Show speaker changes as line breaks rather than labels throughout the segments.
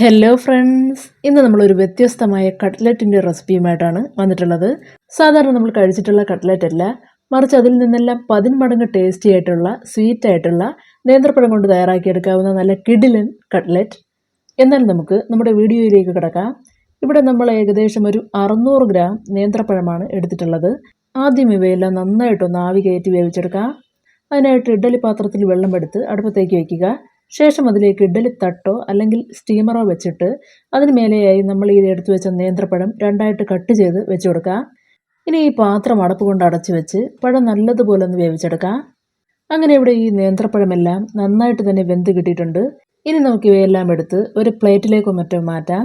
Hello friends ഇന്ന് നമ്മളൊരു വ്യത്യസ്തമായ കട്ട്ലറ്റിന്റെ റെസിപ്പിയുമായിട്ടാണ് വന്നിട്ടുള്ളത്. സാധാരണ നമ്മൾ കഴിച്ചിട്ടുള്ള കട്ട്ലറ്റ് അല്ല മറിച്ച് അതിൽ നിന്നെല്ലാം പതിന്മടങ്ങ് ടേസ്റ്റി ആയിട്ടുള്ള സ്വീറ്റ് ആയിട്ടുള്ള നേന്ത്രപ്പഴം കൊണ്ട് തയ്യാറാക്കിയെടുക്കാവുന്ന നല്ല കിഡിലൻ കട്ട്ലറ്റ്. എന്നാൽ നമുക്ക് നമ്മുടെ വീഡിയോയിലേക്ക് കിടക്കാം. ഇവിടെ നമ്മൾ ഏകദേശം ഒരു അറുന്നൂറ് ഗ്രാം നേന്ത്രപ്പഴമാണ് എടുത്തിട്ടുള്ളത്. ആദ്യം ഇവയെല്ലാം നന്നായിട്ടൊന്ന് ആവി കയറ്റി വേവിച്ചെടുക്കാം. അതിനായിട്ട് ഇഡ്ഡലി പാത്രത്തിൽ വെള്ളം എടുത്ത് അടുപ്പത്തേക്ക് വയ്ക്കുക ശേഷം അതിലേക്ക് ഇഡ്ഡലി തട്ടോ അല്ലെങ്കിൽ സ്റ്റീമറോ വെച്ചിട്ട് അതിന് മേലെയായി നമ്മൾ ഈ എടുത്തു വെച്ച നേന്ത്രപ്പഴം രണ്ടായിട്ട് കട്ട് ചെയ്ത് വെച്ച് കൊടുക്കുക ഇനി ഈ പാത്രം അടപ്പ് കൊണ്ട് അടച്ചു വെച്ച് പഴം നല്ലതുപോലെ ഒന്ന് വേവിച്ചെടുക്കാം. അങ്ങനെ ഇവിടെ ഈ നേന്ത്രപ്പഴമെല്ലാം നന്നായിട്ട് തന്നെ വെന്ത് കിട്ടിയിട്ടുണ്ട്. ഇനി നമുക്ക് ഇവയെല്ലാം എടുത്ത് ഒരു പ്ലേറ്റിലേക്കോ മറ്റോ മാറ്റാം.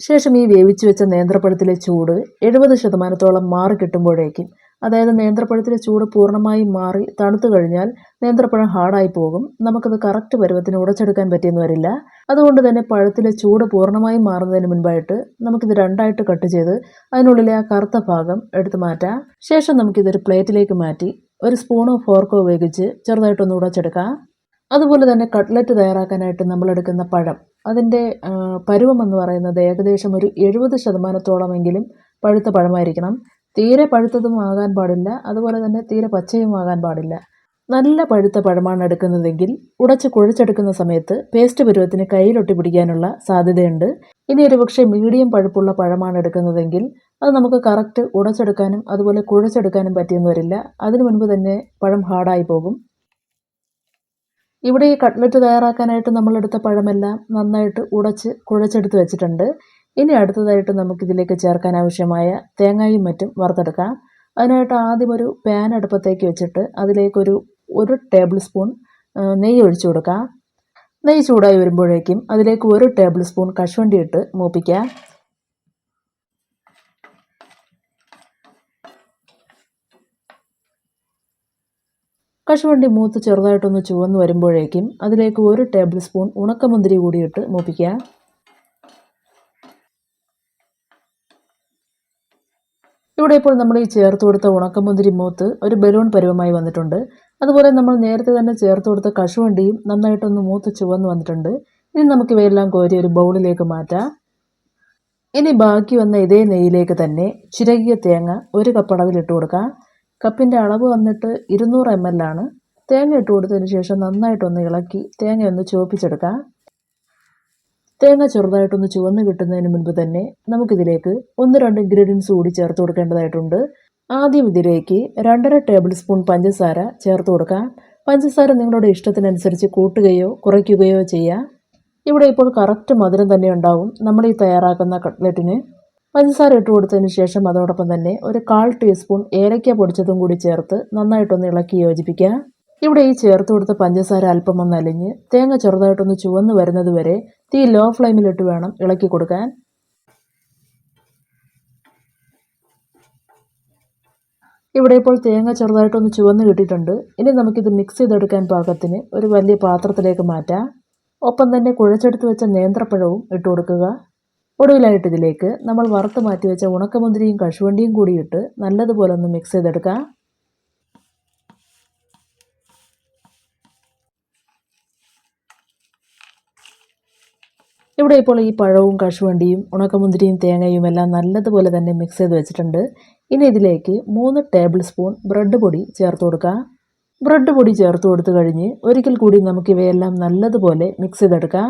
ശേഷം ഈ വേവിച്ച് വെച്ച നേന്ത്രപ്പഴത്തിലെ ചൂട് എഴുപത് ശതമാനത്തോളം മാറി കിട്ടുമ്പോഴേക്കും അതായത് നേന്ത്രപ്പഴത്തിലെ ചൂട് പൂർണമായും മാറി തണുത്തു കഴിഞ്ഞാൽ നേന്ത്രപ്പഴം ഹാർഡായി പോകും. നമുക്കത് കറക്റ്റ് പരുവത്തിന് ഉടച്ചെടുക്കാൻ പറ്റിയെന്ന് വരില്ല. അതുകൊണ്ട് തന്നെ പഴത്തിലെ ചൂട് പൂർണമായും മാറുന്നതിന് മുൻപായിട്ട് നമുക്കിത് രണ്ടായിട്ട് കട്ട് ചെയ്ത് അതിനുള്ളിലെ ആ കറുത്ത ഭാഗം എടുത്ത് മാറ്റാം. ശേഷം നമുക്കിതൊരു പ്ലേറ്റിലേക്ക് മാറ്റി ഒരു സ്പൂണോ ഫോർക്കോ ഉപയോഗിച്ച് ചെറുതായിട്ടൊന്ന് ഉടച്ചെടുക്കാം. അതുപോലെ തന്നെ കട്ട്ലറ്റ് തയ്യാറാക്കാനായിട്ട് നമ്മൾ എടുക്കുന്ന പഴം അതിന്റെ പരുവം എന്ന് പറയുന്നത് ഏകദേശം ഒരു എഴുപത് ശതമാനത്തോളമെങ്കിലും പഴുത്ത പഴമായിരിക്കണം. തീരെ പഴുത്തതും ആകാൻ പാടില്ല. അതുപോലെ തന്നെ തീരെ പച്ചയും ആകാൻ പാടില്ല. നല്ല പഴുത്ത പഴമാണ് എടുക്കുന്നതെങ്കിൽ ഉടച്ച് കുഴച്ചെടുക്കുന്ന സമയത്ത് പേസ്റ്റ് പരുവത്തിന് കയ്യിലൊട്ടി പിടിക്കാനുള്ള സാധ്യതയുണ്ട്. ഇനി ഒരു പക്ഷേ മീഡിയം പഴുപ്പുള്ള പഴമാണ് എടുക്കുന്നതെങ്കിൽ അത് നമുക്ക് കറക്റ്റ് ഉടച്ചെടുക്കാനും അതുപോലെ കുഴച്ചെടുക്കാനും പറ്റിയെന്ന് വരില്ല. അതിനു മുൻപ് തന്നെ പഴം ഹാർഡായി പോകും. ഇവിടെ ഈ കട്ട്ലറ്റ് തയ്യാറാക്കാനായിട്ട് നമ്മളെടുത്ത പഴമെല്ലാം നന്നായിട്ട് ഉടച്ച് കുഴച്ചെടുത്ത് വെച്ചിട്ടുണ്ട്. ഇനി അടുത്തതായിട്ട് നമുക്കിതിലേക്ക് ചേർക്കാൻ ആവശ്യമായ തേങ്ങയും മറ്റും വറുത്തെടുക്കാം. അതിനായിട്ട് ആദ്യം ഒരു പാൻ അടുപ്പത്തേക്ക് വെച്ചിട്ട് അതിലേക്കൊരു ഒരു ടേബിൾ സ്പൂൺ നെയ്യ് ഒഴിച്ചു കൊടുക്കാം. നെയ്യ് ചൂടായി വരുമ്പോഴേക്കും അതിലേക്ക് ഒരു ടേബിൾ സ്പൂൺ കശുവണ്ടി ഇട്ട് മൂപ്പിക്കാം കശുവണ്ടി മൂത്ത് ചെറുതായിട്ടൊന്ന് ചുവന്ന് വരുമ്പോഴേക്കും അതിലേക്ക് ഒരു ടേബിൾ സ്പൂൺ ഉണക്കമുന്തിരി കൂടിയിട്ട് മൂപ്പിക്കുക. ഇവിടെ ഇപ്പോൾ നമ്മൾ ഈ ചേർത്ത് കൊടുത്ത ഉണക്കമുന്തിരി മൂത്ത് ഒരു ബലൂൺ പരുവമായി വന്നിട്ടുണ്ട്. അതുപോലെ നമ്മൾ നേരത്തെ തന്നെ ചേർത്ത് കൊടുത്ത കശുവണ്ടിയും നന്നായിട്ടൊന്ന് മൂത്ത് ചുവന്ന് വന്നിട്ടുണ്ട്. ഇനി നമുക്ക് ഇവയെല്ലാം കോരി ഒരു ബൗളിലേക്ക് മാറ്റാം. ഇനി ബാക്കി വന്ന ഇതേ നെയ്യിലേക്ക് തന്നെ ചിരകിയ തേങ്ങ ഒരു കപ്പ് അളവിൽ ഇട്ട് കൊടുക്കാം. കപ്പിന്റെ അളവ് വന്നിട്ട് ഇരുന്നൂറ് എം എൽ ആണ്. തേങ്ങ ഇട്ട് കൊടുത്തതിന് ശേഷം നന്നായിട്ടൊന്ന് ഇളക്കി തേങ്ങ ഒന്ന് ചുവപ്പിച്ചെടുക്കാം. തേങ്ങ ചെറുതായിട്ടൊന്ന് ചുവന്ന് കിട്ടുന്നതിന് മുൻപ് തന്നെ നമുക്കിതിലേക്ക് ഒന്ന് രണ്ട് ഇൻഗ്രീഡിയൻസ് കൂടി ചേർത്ത് കൊടുക്കേണ്ടതായിട്ടുണ്ട്. ആദ്യം ഇതിലേക്ക് രണ്ടര ടേബിൾ സ്പൂൺ പഞ്ചസാര ചേർത്ത് കൊടുക്കാം. പഞ്ചസാര നിങ്ങളുടെ ഇഷ്ടത്തിനനുസരിച്ച് കൂട്ടുകയോ കുറയ്ക്കുകയോ ചെയ്യാം. ഇവിടെ ഇപ്പോൾ കറക്റ്റ് മധുരം തന്നെ ഉണ്ടാവും. നമ്മൾ ഈ തയ്യാറാക്കുന്ന കട്ട്ലറ്റിന് പഞ്ചസാര ഇട്ട് കൊടുത്തതിന് ശേഷം അതോടൊപ്പം തന്നെ ഒരു കാൽ ടീസ്പൂൺ ഏലക്ക പൊടിച്ചതും കൂടി ചേർത്ത് നന്നായിട്ടൊന്ന് ഇളക്കി യോജിപ്പിക്കുക ഇവിടെ ഈ ചേർത്ത് കൊടുത്ത പഞ്ചസാര അല്പം ഒന്ന് അലിഞ്ഞ് തേങ്ങ ചെറുതായിട്ടൊന്ന് ചുവന്ന് വരുന്നത് വരെ തീ ലോ ഫ്ലെയിമിലിട്ട് വേണം ഇളക്കി കൊടുക്കാൻ. ഇവിടെ ഇപ്പോൾ തേങ്ങ ചെറുതായിട്ടൊന്ന് ചുവന്ന് കിട്ടിയിട്ടുണ്ട്. ഇനി നമുക്കിത് മിക്സ് ചെയ്തെടുക്കാൻ പാകത്തിന് ഒരു വലിയ പാത്രത്തിലേക്ക് മാറ്റാം. ഒപ്പം തന്നെ കുഴച്ചെടുത്ത് വെച്ച നേന്ത്രപ്പഴവും ഇട്ട് കൊടുക്കുക. ഒടുവിലായിട്ട് ഇതിലേക്ക് നമ്മൾ വറുത്ത് മാറ്റി വെച്ച ഉണക്കമുന്തിരിയും കശുവണ്ടിയും കൂടി ഇട്ട് നല്ലതുപോലെ ഒന്ന് മിക്സ് ചെയ്തെടുക്കാം. ഇവിടെ ഇപ്പോൾ ഈ പഴവും കശുവണ്ടിയും ഉണക്കമുന്തിരിയും തേങ്ങയും എല്ലാം നല്ലതുപോലെ തന്നെ മിക്സ് ചെയ്ത് വെച്ചിട്ടുണ്ട്. ഇനി ഇതിലേക്ക് മൂന്ന് ടേബിൾ സ്പൂൺ ബ്രെഡ് പൊടി ചേർത്ത് കൊടുക്കുക ബ്രെഡ് പൊടി ചേർത്ത് കൊടുത്തു കഴിഞ്ഞ് ഒരിക്കൽ കൂടി നമുക്ക് ഇവയെല്ലാം നല്ലതുപോലെ മിക്സ് ചെയ്തെടുക്കാം.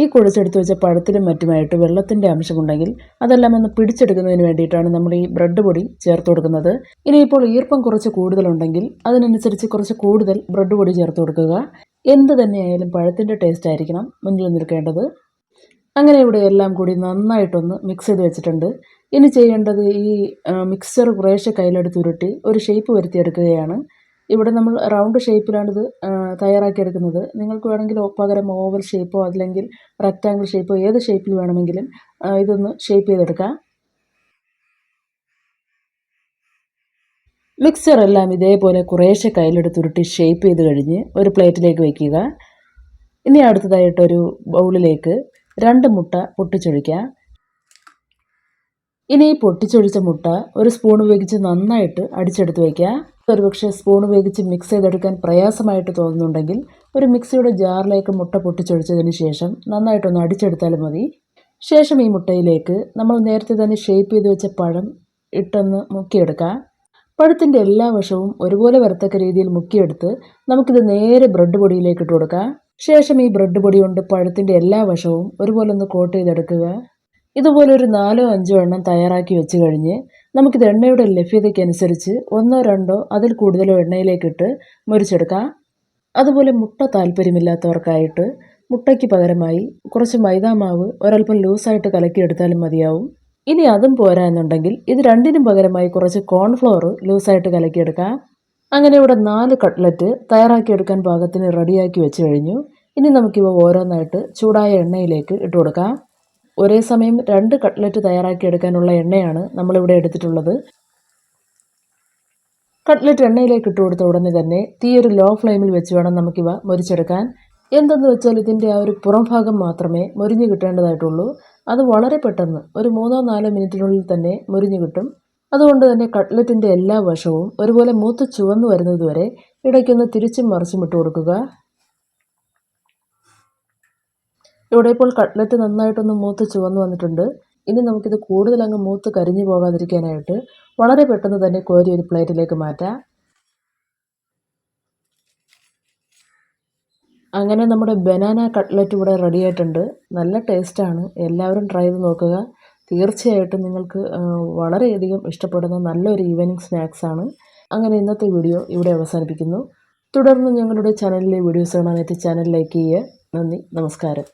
ഈ കുഴച്ചെടുത്ത് വെച്ച പഴത്തിലും മറ്റുമായിട്ട് വെള്ളത്തിന്റെ അംശമുണ്ടെങ്കിൽ അതെല്ലാം ഒന്ന് പിടിച്ചെടുക്കുന്നതിന് വേണ്ടിയിട്ടാണ് നമ്മൾ ഈ ബ്രെഡ് പൊടി ചേർത്ത് കൊടുക്കുന്നത്. ഇനിയിപ്പോൾ ഈർപ്പം കുറച്ച് കൂടുതലുണ്ടെങ്കിൽ അതിനനുസരിച്ച് കുറച്ച് കൂടുതൽ ബ്രെഡ് പൊടി ചേർത്ത് കൊടുക്കുക. എന്ത് തന്നെയായാലും പഴത്തിന്റെ ടേസ്റ്റ് ആയിരിക്കണം മുന്നിൽ നിൽക്കേണ്ടത്. അങ്ങനെ ഇവിടെ എല്ലാം കൂടി നന്നായിട്ടൊന്ന് മിക്സ് ചെയ്ത് വെച്ചിട്ടുണ്ട്. ഇനി ചെയ്യേണ്ടത് ഈ മിക്സ്ചർ കുറേശ്ശെ കയ്യിലെടുത്ത് ഉരുട്ടി ഒരു ഷേപ്പ് വരുത്തിയെടുക്കുകയാണ്. ഇവിടെ നമ്മൾ റൗണ്ട് ഷേപ്പിലാണിത് തയ്യാറാക്കിയെടുക്കുന്നത്. നിങ്ങൾക്ക് വേണമെങ്കിൽ പകരം ഓവൽ ഷേപ്പോ അല്ലെങ്കിൽ റെക്റ്റാങ്കിൾ ഷേപ്പോ ഏത് ഷേപ്പിൽ വേണമെങ്കിലും ഇതൊന്ന് ഷേപ്പ് ചെയ്തെടുക്കാം. മിക്സർ എല്ലാം ഇതേപോലെ കുറേശ്ശെ കയ്യിലെടുത്ത് ഉരുട്ടി ഷേപ്പ് ചെയ്ത് കഴിഞ്ഞ് ഒരു പ്ലേറ്റിലേക്ക് വയ്ക്കുക ഇനി അടുത്തതായിട്ടൊരു ബൗളിലേക്ക് രണ്ട് മുട്ട പൊട്ടിച്ചൊഴിക്കുക. ഇനി ഈ പൊട്ടിച്ചൊഴിച്ച മുട്ട ഒരു സ്പൂൺ ഉപയോഗിച്ച് നന്നായിട്ട് അടിച്ചെടുത്ത് വയ്ക്കുക. ഒരുപക്ഷെ സ്പൂൺ ഉപയോഗിച്ച് മിക്സ് ചെയ്തെടുക്കാൻ പ്രയാസമായിട്ട് തോന്നുന്നുണ്ടെങ്കിൽ ഒരു മിക്സിയുടെ ജാറിലേക്ക് മുട്ട പൊട്ടിച്ചൊഴിച്ചതിന് ശേഷം നന്നായിട്ടൊന്ന് അടിച്ചെടുത്താൽ മതി. ശേഷം ഈ മുട്ടയിലേക്ക് നമ്മൾ നേരത്തെ തന്നെ ഷേപ്പ് ചെയ്ത് വെച്ച പഴം ഇട്ടൊന്ന് മുക്കിയെടുക്കാം പഴത്തിന്റെ എല്ലാ വശവും ഒരുപോലെ വരത്തക്ക രീതിയിൽ മുക്കിയെടുത്ത് നമുക്കിത് നേരെ ബ്രെഡ് പൊടിയിലേക്ക് ഇട്ട് കൊടുക്കാം ശേഷം ഈ ബ്രെഡ് പൊടി കൊണ്ട് പഴത്തിന്റെ എല്ലാ വശവും ഒരുപോലെ ഒന്ന് കോട്ട് ചെയ്തെടുക്കുക. ഇതുപോലെ ഒരു നാലോ അഞ്ചോ എണ്ണം തയ്യാറാക്കി വെച്ച് കഴിഞ്ഞ് നമുക്കിത് എണ്ണയുടെ ലഭ്യതയ്ക്കനുസരിച്ച് ഒന്നോ രണ്ടോ അതിൽ കൂടുതലോ എണ്ണയിലേക്കിട്ട് മുരിച്ചെടുക്കാം. അതുപോലെ മുട്ട താല്പര്യമില്ലാത്തവർക്കായിട്ട് മുട്ടയ്ക്ക് പകരമായി കുറച്ച് മൈദാമാവ് ഒരൽപ്പം ലൂസായിട്ട് കലക്കിയെടുത്താലും മതിയാവും. ഇനി അതും പോരാ എന്നുണ്ടെങ്കിൽ ഇത് രണ്ടിനും പകരമായി കുറച്ച് കോൺഫ്ലോർ ലൂസായിട്ട് കലക്കിയെടുക്കാം. അങ്ങനെ ഇവിടെ നാല് കട്ട്ലറ്റ് തയ്യാറാക്കിയെടുക്കാൻ പാകത്തിന് റെഡിയാക്കി വെച്ച് കഴിഞ്ഞു. ഇനി നമുക്കിവ ഓരോന്നായിട്ട് ചൂടായ എണ്ണയിലേക്ക് ഇട്ട് കൊടുക്കാം. ഒരേ സമയം രണ്ട് കട്ട്ലറ്റ് തയ്യാറാക്കി എടുക്കാനുള്ള എണ്ണയാണ് നമ്മളിവിടെ എടുത്തിട്ടുള്ളത്. കട്ട്ലറ്റ് എണ്ണയിലേക്ക് ഇട്ട് കൊടുത്ത ഉടനെ തന്നെ തീ ഒരു ലോ ഫ്ലെയിമിൽ വെച്ച് വേണം നമുക്കിവ മൊരിച്ചെടുക്കാൻ. എന്തെന്ന് വെച്ചാൽ ഇതിന്റെ ആ ഒരു പുറം ഭാഗം മാത്രമേ മൊരിഞ്ഞു കിട്ടേണ്ടതായിട്ടുള്ളൂ. അത് വളരെ പെട്ടെന്ന് ഒരു മൂന്നോ നാലോ മിനിറ്റിനുള്ളിൽ തന്നെ മൊരിഞ്ഞു കിട്ടും. അതുകൊണ്ട് തന്നെ കട്ട്ലറ്റിന്റെ എല്ലാ വശവും ഒരുപോലെ മൂത്ത് ചുവന്നു വരുന്നതുവരെ ഇടയ്ക്കൊന്ന് തിരിച്ചും മറിച്ചും ഇട്ട് കൊടുക്കുക. ഇവിടെ ഇപ്പോൾ കട്ട്ലറ്റ് നന്നായിട്ടൊന്ന് മൂത്ത് ചുവന്നു വന്നിട്ടുണ്ട്. ഇനി നമുക്കിത് കൂടുതൽ അങ്ങ് മൂത്ത് കരിഞ്ഞു പോകാതിരിക്കാനായിട്ട് വളരെ പെട്ടെന്ന് തന്നെ കോരി ഒരു പ്ലേറ്റിലേക്ക് മാറ്റാം. അങ്ങനെ നമ്മുടെ ബനാന കട്ട്ലറ്റ് ഇവിടെ റെഡി ആയിട്ടുണ്ട്. നല്ല ടേസ്റ്റാണ് എല്ലാവരും ട്രൈ ചെയ്ത് നോക്കുക. തീർച്ചയായിട്ടും നിങ്ങൾക്ക് വളരെയധികം ഇഷ്ടപ്പെടുന്ന നല്ലൊരു ഈവനിങ് സ്നാക്സാണ് അങ്ങനെ ഇന്നത്തെ വീഡിയോ ഇവിടെ അവസാനിപ്പിക്കുന്നു. തുടർന്ന് ഞങ്ങളുടെ ചാനലിലെ വീഡിയോസ് കാണാനായിട്ട് ചാനൽ ലൈക്ക് ചെയ്യുക. നന്ദി. നമസ്കാരം.